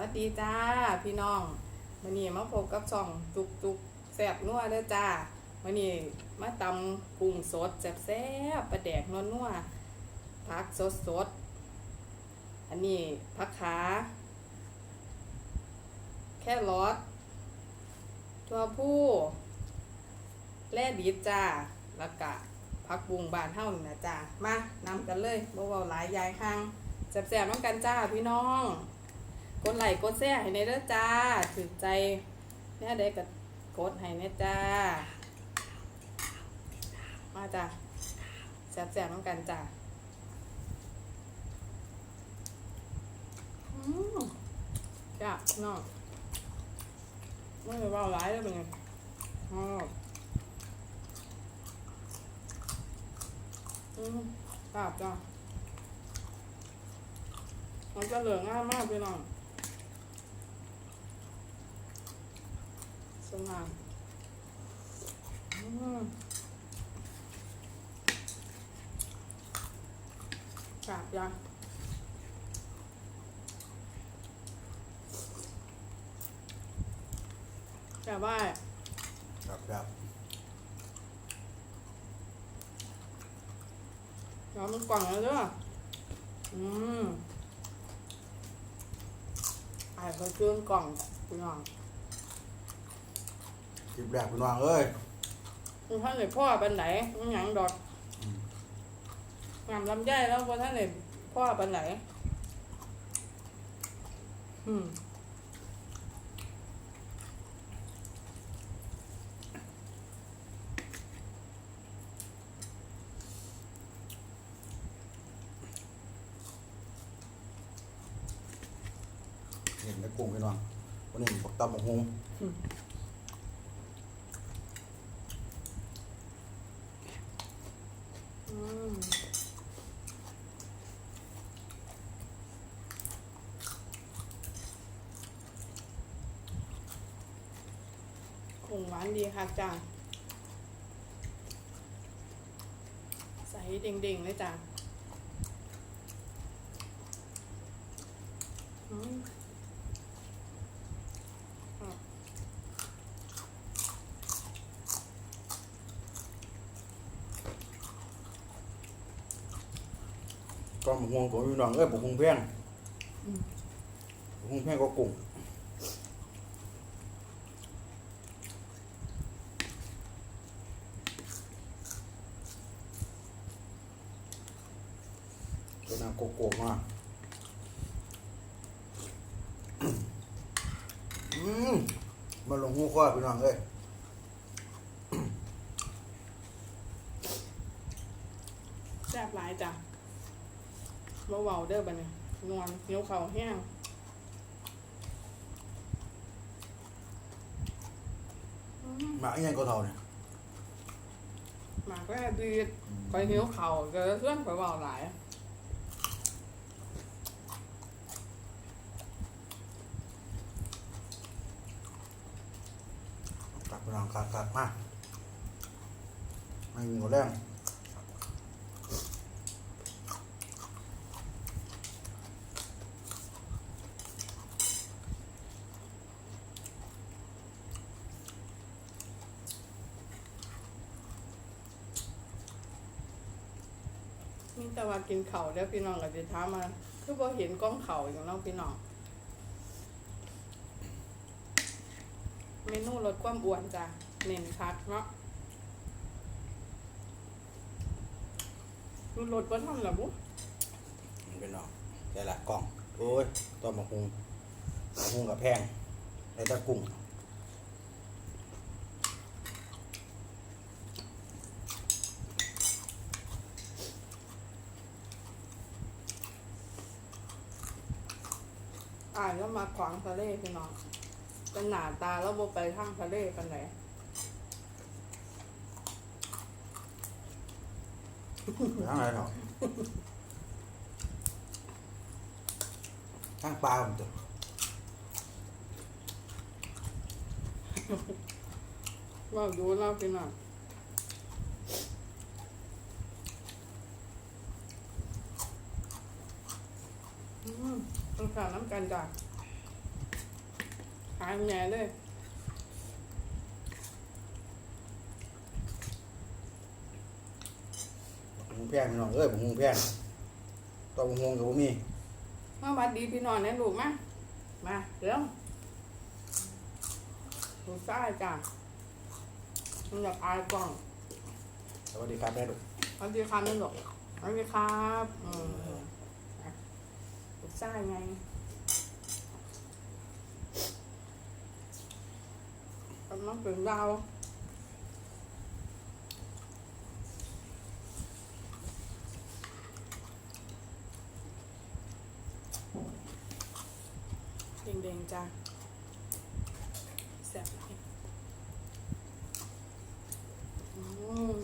วัสดีจ้าพี่น้องวันนี้มาพบกับช่องจุกจุกแสบนัวเด้อจ้าวันนี้มาตำกุ้งสดแซบแซ่บปลาแดกนัวนัวผักสดสดอันนี้ผักขาแค่รสตัวผู้แล่บีบจ้าแล้วก็ผักบุงบานเท่านี่นะจ้ามานำกันเลยบ่เบาหลายยายข้างแซ่บๆน้องกันจ้าพี่น้อง ดไลค์กดแชร์ให้ในเด้อจ้าถือใจแน่ได้ก็กดให้แน่จ้า มาจ้าแซ่บๆน้องกันจ้าอืมจ้าน้องไม่ได้ว่าร้ายเลยเป็นไงอ๋ออืมจ้าจ้ามันจะเหลืองง่ายมากพี่น้อง งามอืมกราบยังกราบไหว้ครับครับเรามันกล่องแล้วเด้ออืมไอ้เขาเครื่องกล่องพี่น้อง คลิปแรกพี่น้องเอ้ยคุณท่านเลยพ่อปันไหนมันหยังดอกงามลำไยแล้วพอท่านเลยพ่อปันไหนอืมเห็นแต่กุ้งพี่น้องวันนี้บักตำบักฮง คงหวานดีค่ะจ้าใส่เด้งๆเลยจ้าอืมอะ ก็บักฮงของพี่น้องเอ้ยบักฮงแพงอืมบักฮงแพงก็กุ้งเป็นน้ำโกโก้มาอืมมาลงหูข้อพี่น้องเอ้ยแซ่บหลายจ้ะ เบาๆเด้อบัดนี้นวลเนิ้วเข่าแห้งหมาอีหยังก็เท่าเนี่ยหมากก็ดีดไปเนิ้วเข่าก็เพื่อนไปเบาหลายกลับพี่น้องกลับกลับมาไม่มีหัวแรง แต่ว่ากินเข่าวเด้อพี่น้องก็จะถามมา คือพอเห็นกล้องเข่าอย่างน้องพี่น้อง เมนูลดความอ้วนจ้ะเน้นพักเนาะมันลดว่าทำหรอบุ๊มันเป็นเนาะแต่ละกล่อง โอ้ยต้มมะฮุงมะฮุงกับแพงในตะกุ้ง อ่านแล้วมาขวางทะเลพี่น้องเป็นหนาตาแล้วโบไปทางทะเลกันไหนไปทางไหนเนาะทางปลาผมจ้ะว่าดูแล้วพี่น้องอืมต้องการน้ำกันจ้ะหายแหน่เลยหุงแพงพี่น้องเอ้ยผมหุงแพงตัวผมหุงกับผมมีมาบัดดีพี่น้องนะลูกมา มาเดี๋ยวลูกซ้ายจ้ะมันอยากอายกล้องสวัสดีครับแม่ดุสวัสดีครับนี่ลูกสวัสดีครับอืมอะลูกซ้ายไง กำลังเป็นดาวเด้งๆจ้าแซ่บอืม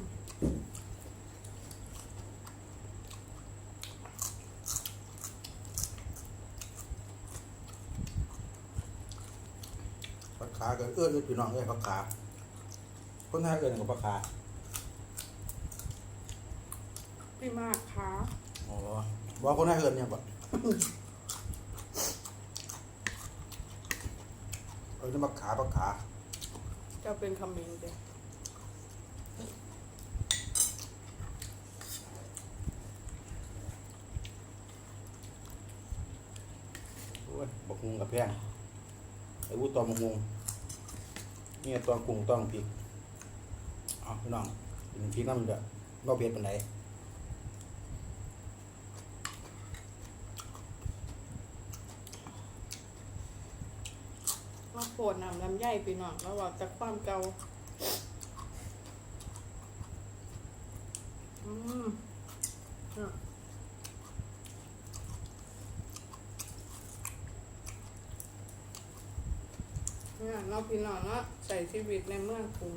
ผักขาก็ เอื้อนเอื้อนพี่น้องเอ้ยผักขาคนไทยเอื้อนกับผักขาพี่มากค่ะอ๋อว่าคนไทยเอื้อนเนี่ยบ่เออจะผักขาผักขาเจะเป็นคำมิงเด้โอ้ยบักหุงกับแพงไอ้วุ้ตอมบักหุง นี่ตอนกุ้งต้องพริกเอาพี่น้องกินพริกน้ำมันจะนอกเผ็ดปนไหนมาโปดน้ำลำไยพี่น้องแล้วเราจะความเก่าอืมอะ เนี่ยเราะพี่น้องเนาะใส่ชีวิตในเมืองกรุง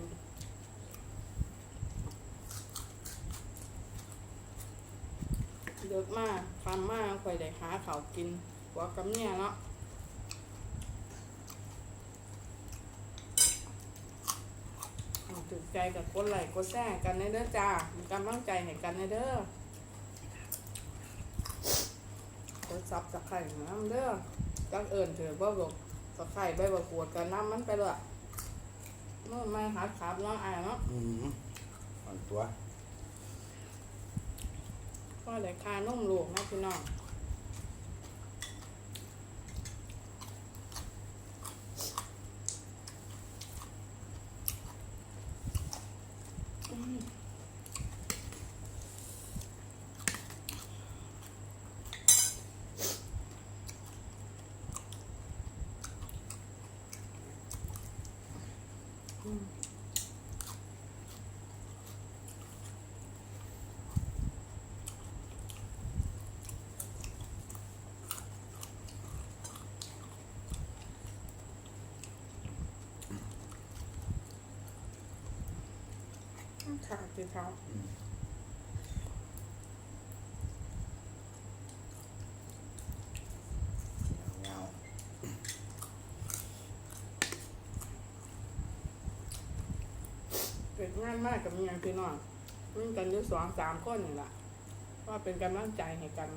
เลิกมากทำมากคอยได้หาเขาวกินหัวกับเนี่ยเนาะถึงใจกับกดไลกดแชร์กันในเด้อจ้ามีกำลังใจให้กันในเด้อกดซับสไครต์น้ำเด้อจักเอิญเถอะว่าบอก สไครต์ใบบักวดกันน้ำมันไปเลยนู่นไม่หาขาบน้องอายเนาะอืมอ่อนตัว ก็ได้คานุ่มลูกนะพี่น้องอืมอืม ค่ะสิครับเงาเกิดงานมากกับเมียพี่น้องมันกันอยู่สองสามคนนี่แหละว่าเป็นกำลังใจให้กัน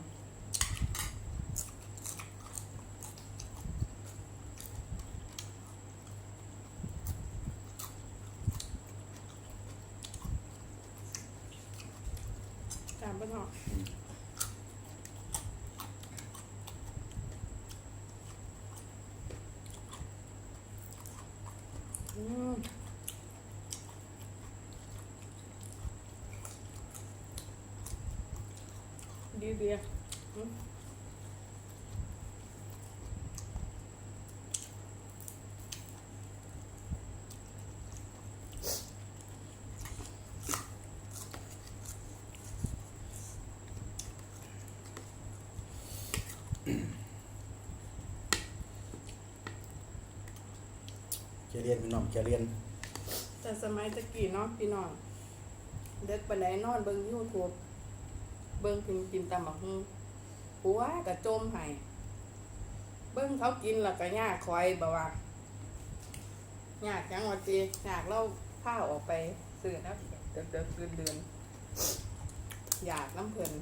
จำปะเนาะอืม ดีดีอืมเจเรียนพี่น้องเจเรียนแต่สมัยตะกี้เนาะพี่น้องเด็กไปไหนนอนเบิ่งยูทูบ เบิ่งกินกินตำบักหุ่งปัวกระโจมให้เบิ่งเขากินแล้วก็ยากคอยแบบว่ายากจังว่าจียากเล่าข้าวออกไปซื้อนะเดือดเดือดเดือนเดือนอยากน้ำเพลิน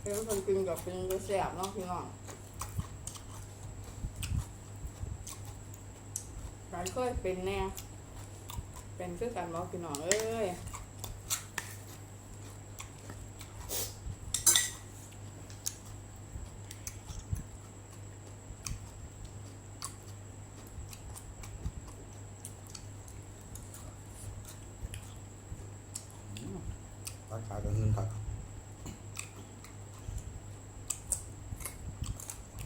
เรื่อคนกินกับเป็นก็แซ่บเนาะพี่น้องหลายเคยเป็นแน่ เป็นคือกันบ่พี่น้องเอ้ยตักขากันเงินตัก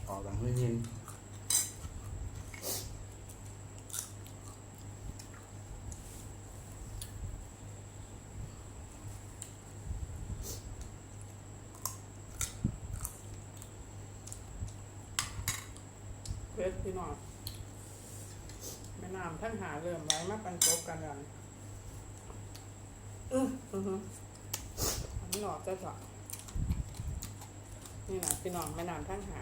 ออกกันไม่ยิน เพี่น้องแม่น้ำทั้งหาเริ่มไหลมาปันจบกันแล้วอืออือหืออันนี้หลอจะเจาะนี่นะพี่น้องแม่น้ำทั้งหา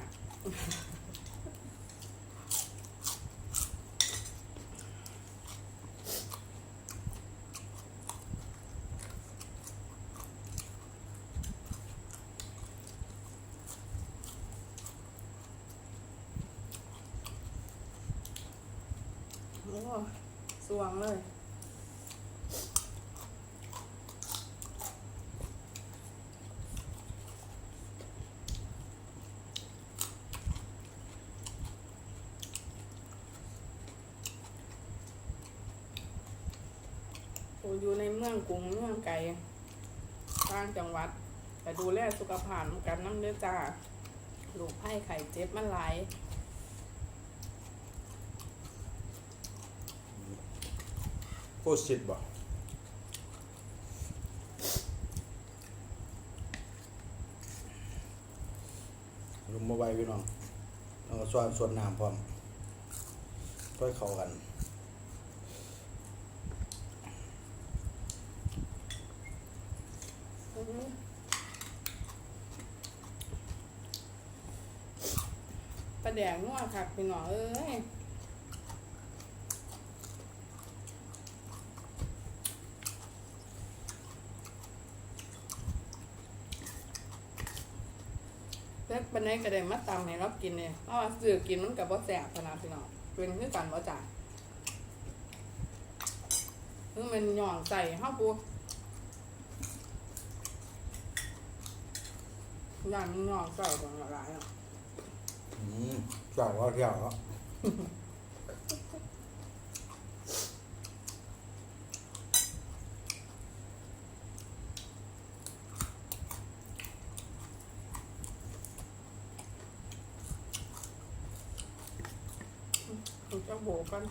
โอ้สวง เลย อยู่ในเมืองกรุงเมืองไกลทางจังหวัด แต่ดูแลสุขภาพกันน้ำเด้อจ้าลูกไผ่ไข่เจ็บมันหลาย โคตรสิบบ่ลุมมาไว้พี่น้องแล้วก็ส่วนส่วนน้ำพร้อมช่วยเข้ากันประแดงนัวค่ะพี่น้องเอ้ย ปันนี้ก็ได้มาตำให้เรากินเนี่ยเพราะว่าซื้อกินมันกับว่าแสบขนาดพี่น้องเป็นคือกันบ่จ่าคือมันหย่อนใส่ห้าปูอย่างมันหย่อนใส่ของละลายอะอืมจ่ายว่าเที่ยวแล้ว ถู กัน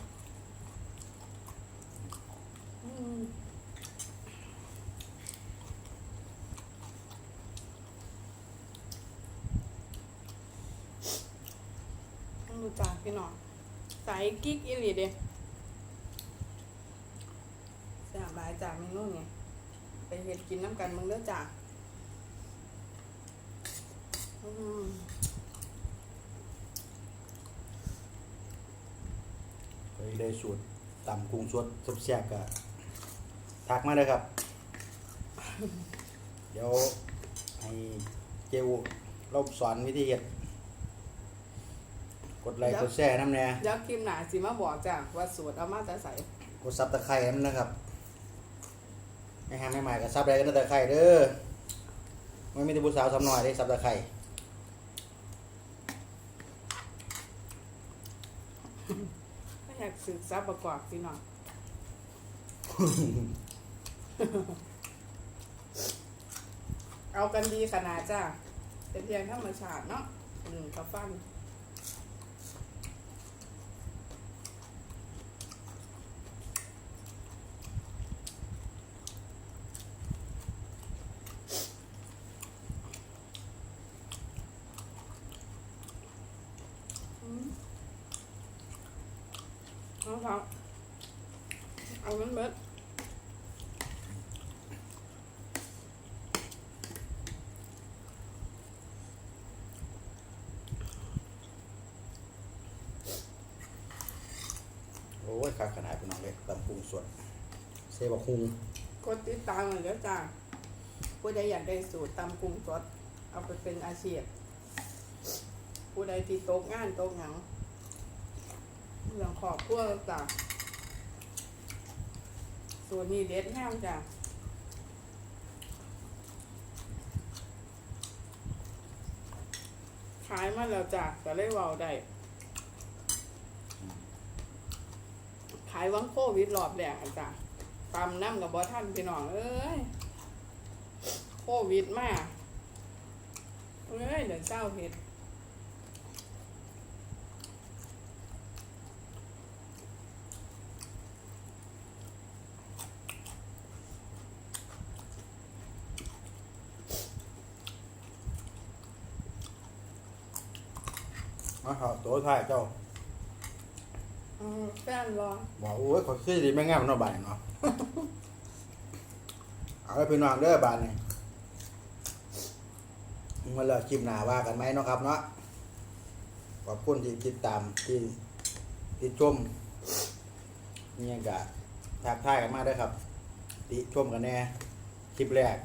ต้องดูจากพี่น้องใส่กิ๊กอีหลีเด้แซ่บหลายจากเมนูไงไปเฮ็ดกินน้ำกันมึงเด้อจ้าอืม เคย ได้สูตรตำกุ้งสดแซ่บก็ทักมาเลยครับ เดี๋ยวให้เจวเราสอนวิธีเฮ็ดกดไลค์กดแชร์น้ำแน่เดี๋ยวคลิปหนาสิมาบอกจ้ะว่าสูตรเอามาแต่ใส่กดซับตะไคร้น้ำนะครับไม่ห้ามไม่หมายกับซับอะไรก็ตะไคร้เด้อไม่มีแต่ผู้สาวทำหน่อยได้ซับตะไคร้ ไม่อยาก สืบซับประกอบพี่น้องเอากันดีขนาดจ้ะเป็นเพียงธรรมชาติเนาะอืมกับฟันอืมเอาครับเอามันเบิด โอ้ยขาขนาดเป็นน้องเลยตำกุ้งสดเซบักฮุงกดติดตามเลยเด้อจ้าผู้ใดอยากได้สูตรตำกุ้งสดเอาไปเป็นอาชีพผู้ใดที่ตกงานตกหยังเรื่องขอบครัวจ้ะส่วนนี้เด็ดแห้งจ้ะขายมาแล้วจ้ะก็เลยเว้าได้ายวังโควิดรอบแรกอะจ้ะตำน้ำกับบอท่านพี่น้องเอ้ยโควิดมากเอ้ยเดี๋ยวเจ้าเห็ดมาขาตัวท้ายเจ้า อืมแฟนรอบอกโอ้ยขอขึ้นดีไม่ง่ายมันเนาะบานเนาะ เอาไปพี่น้องเด้อบานนี่มาแล้วคลิปหน้าว่ากันไหมเนาะครับเนาะ ขอบคุณที่ติดตามที่ติดชมเนี่ยกะทักทายกันมาเด้อครับ ติชมกันแน่คลิปแรก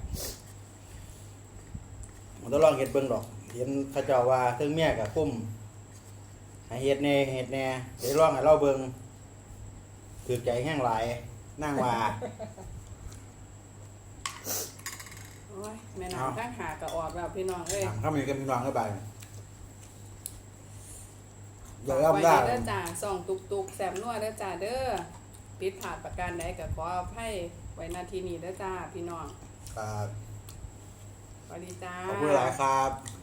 มันต้องลองเห็ดเบิ่งดอก เห็นเข้าเจ้าว่าเทิงเมียกับคุ้ม ให้เห็ดแน่เห็ดแน่เดี๋ยวลองให้เราเบิ่งถือใจแห้งหลายนั่งว่า โอ้ยแม่เอาน้ำตั้งหากระออดแบบพี่น้องเอ้ยถามเข้ามีกันพี่น้องเข้าไปอย่าฝาย่กไว้ได้เด้อจ้าส่องตุกตุกๆแสบนัวเด้อจ้าเด้อปิดขาดประการใดก็ขออภัยไว้นาทีนี้เด้อจ้าพี่น้องครับสวัสดีจ้าขอบคุณหลายครับค